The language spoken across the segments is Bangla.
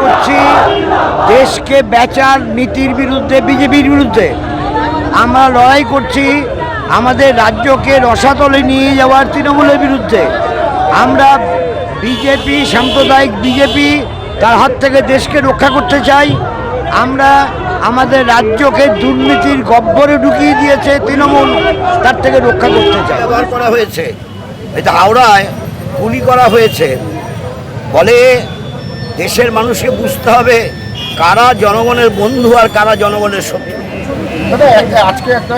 করছি, দেশকে বেচার নীতির বিরুদ্ধে, বিজেপির বিরুদ্ধে। আমরা লড়াই করছি, আমাদের রাজ্যকে রসাতলে নিয়ে যাওয়ার তৃণমূলের বিরুদ্ধে। আমরা বিজেপি, সাম্প্রদায়িক বিজেপি, তার হাত থেকে দেশকে রক্ষা করতে চাই। আমরা আমাদের রাজ্যকে দুর্নীতির গব্বরে ঢুকিয়ে দিয়েছে তৃণমূল, তার থেকে রক্ষা করতে চাই। ব্যবহার করা হয়েছে। এটা হাওড়ায় গুলি করা হয়েছে। ফলে দেশের মানুষকে বুঝতে হবে কারা জনগণের বন্ধু আর কারা জনগণের শত্রু। দাদা আজকে একটা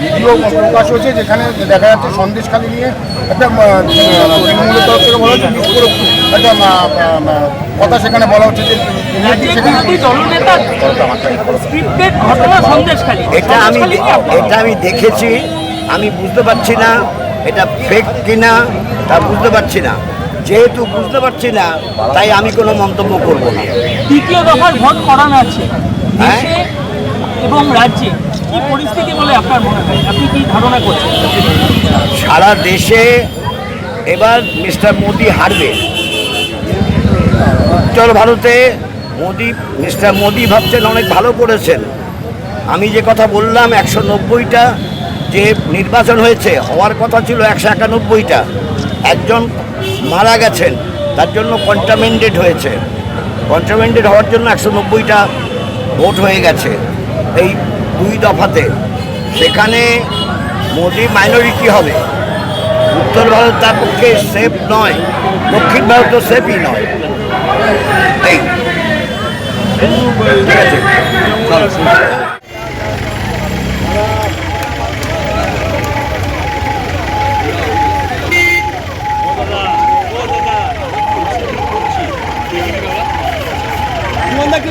ভিডিও প্রকাশ হয়েছে যেখানে দেখা যাচ্ছে সন্দেশখালি নিয়ে একটা তৃণমূলের তরফ থেকে বলা হচ্ছে একটা কথা সেখানে বলা হচ্ছে যে এটা আমি? এটা আমি দেখেছি আমি বুঝতে পারছি না এটা ফেক কিনা তা বুঝতে পারছি না। যেহেতু বুঝতে পারছি না তাই আমি কোনো মন্তব্য করব না। দ্বিতীয় দফার ভোট করানো আছে হ্যাঁ? এবং রাজ্যে। কি পরিস্থিতি বলে আপনার মনে হয়? আপনি কি ধারণা করছেন? সারা দেশে এবার মিস্টার মোদি হারবে। উত্তর ভারতে মোদি মিস্টার মোদি ভাবছেন অনেক ভালো করেছেন। আমি যে কথা বললাম একশো নব্বইটা যে নির্বাচন হয়েছে হওয়ার কথা ছিল একশো একানব্বইটা। একজন মারা গেছেন, তার জন্য কন্টামেন্টেড হয়েছে। কন্টামেন্টেড হওয়ার জন্য একশো নব্বইটা ভোট হয়ে গেছে এই দুই দফাতে। সেখানে মোদি মাইনরিটি হবে। উত্তর ভারত তার পক্ষে সেফ নয়, দক্ষিণ ভারতও সেফই নয়। এই। ঠিক আছে এই গাড়িটা একটু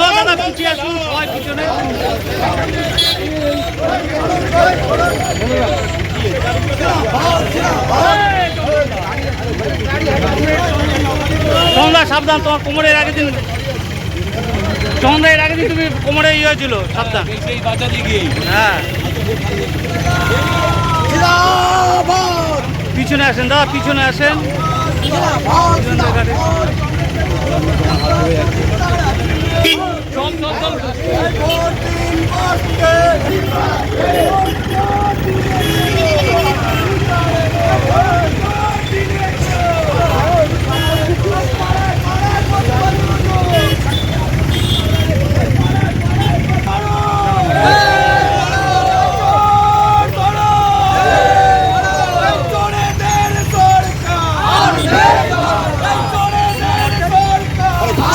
দাদা পিছিয়ে আসুন সবাই পিছনে চন্দা সাবধান তোমার কোমরের আগে দিন চন্দা এর আগে দিন তুমি কোমরে ইয়ে হয়েছিল সাবধান। হ্যাঁ। পিছনে আসেন দাদা পিছনে আসেন।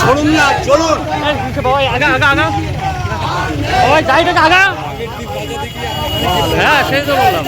চলুন না চলুন। আগা আগা আগা। বাবা যাই থেকে আগা। হ্যাঁ সেই তো বললাম।